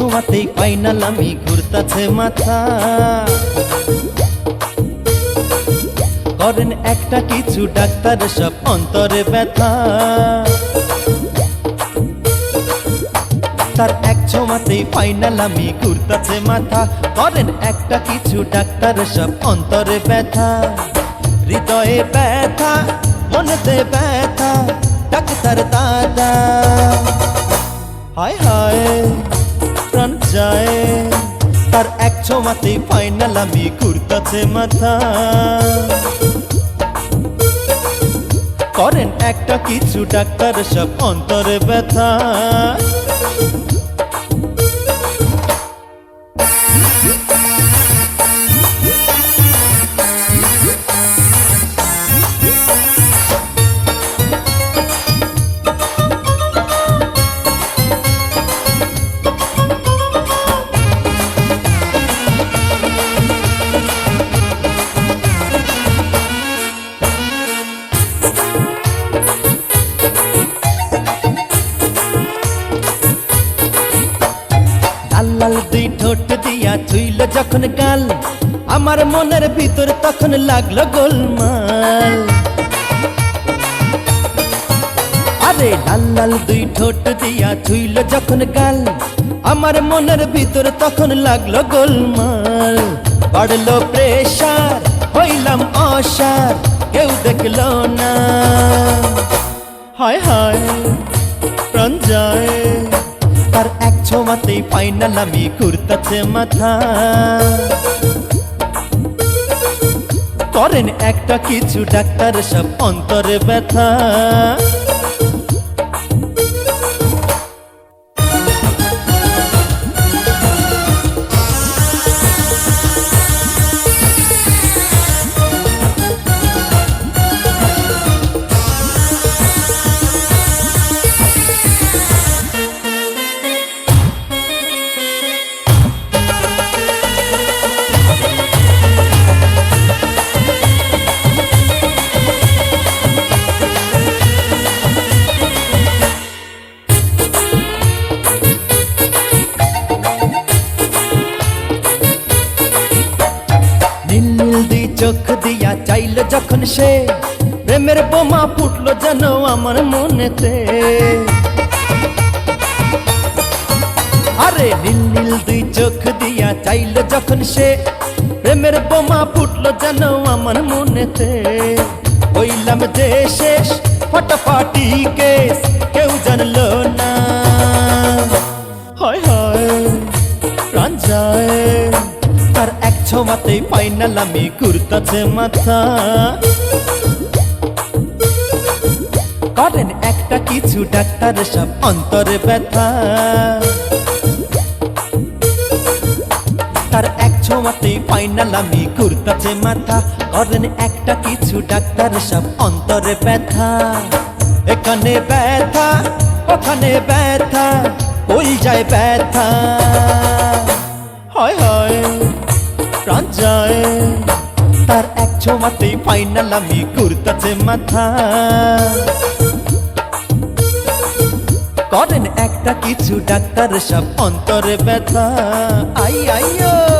ছোঁয়াতেই final আমি ঘুরতাছে মাথা। করেন একটা কিছু ডাক্তার সব অন্তরে ব্যথা। তার এক ছোঁয়াতেই ফাইনাল আমি ঘুরতাছে মাথা। করেন একটা কিছু ডাক্তার সব অন্তরে ব্যথা। হৃদয়ে ব্যথা, মনেতে ব্যথা, ডাক্তার দাদা। হায় হায়। প্রাণ যায় তার এক ছোঁয়াতেই ফাইনাল আমি ঘুরতাছে মাথা। করেন একটা কিছু ডাক্তার সব অন্তরে ব্যথা। দিয়া ছুইল যখন গাল, আমার মনের ভিতর তখন লাগল গোলমাল। আরে লাল লাল দুই ঠোঁট দিয়া ছুইল যখন গাল, আমার মনের ভিতর তখন লাগল গোলমাল। বাড়লো প্রেশার, হইলাম অসার, কেউ দেখল না। হায় হায়, প্রাণ যায়। ছোঁয়াতেই ফাইনাল আমি ঘুরতাছে মাথা। করেন একটা কিছু ডাক্তার সব অন্তরে ব্যথা। চোখ দিয়া চাইল যখন সে, প্রেমের বোমা ফুটলো যেন আমার মনেতে। আরে নীল নীল দুই চোখ দিয়া চাইল যখন সে, প্রেমের বোমা ফুটলো যেন আমার মনেতে। হইলাম যে শেষ, ফটাফাটি কেস, কেউ জানলো না। হয় হয়, প্রাণ যায়। ছোঁয়াতেই ফাইনাল আমি ঘুরতাছে মাথা। করেন একটা কিছু ডাক্তার সব অন্তরে ব্যথা। তার এক ছোঁয়াতেই মাথা। করেন একটা কিছু ডাক্তার সব অন্তরে ব্যথা। এখানে ব্যথা, ওখানে ব্যথা, ওই যায় ব্যথা। হয় হয়। প্রাণ যায়। তার এক ছোমাতেই ফাইনাল আমি ঘুরতাছে মাথা। করেন একটা কিছু ডাক্তার, সব অন্তরে ব্যথা। আই আইয়ো